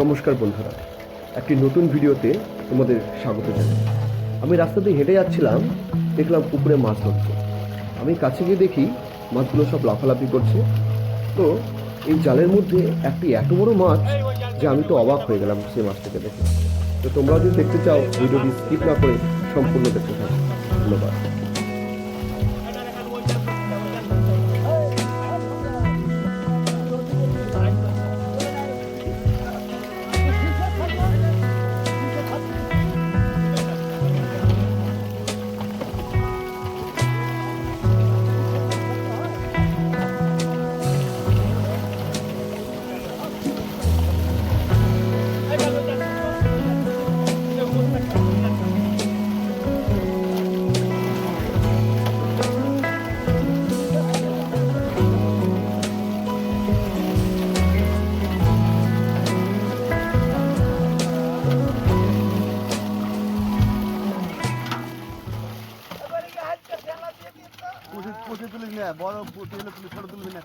নমস্কার বন্ধুরা। একটি নতুন ভিডিওতে তোমাদের স্বাগত জানাই। আমি রাস্তা দিয়ে হেঁটে যাচ্ছিলাম, দেখলাম পুকুরে মাছ ধরছে। আমি কাছে গিয়ে দেখি মাছগুলো সব লাফালাফি করছে। তো এই জালের মধ্যে একটি এত বড় মাছ যে আমি তো অবাক হয়ে গেলাম সেই মাছটাকে দেখে। তো তোমরা যদি দেখতে চাও, ভিডিওটি স্কিপ না করে সম্পূর্ণ দেখতে থাকো। ধন্যবাদ। পুষে পুষে তুলিস না বড় তুলি ছোট তুলবি না।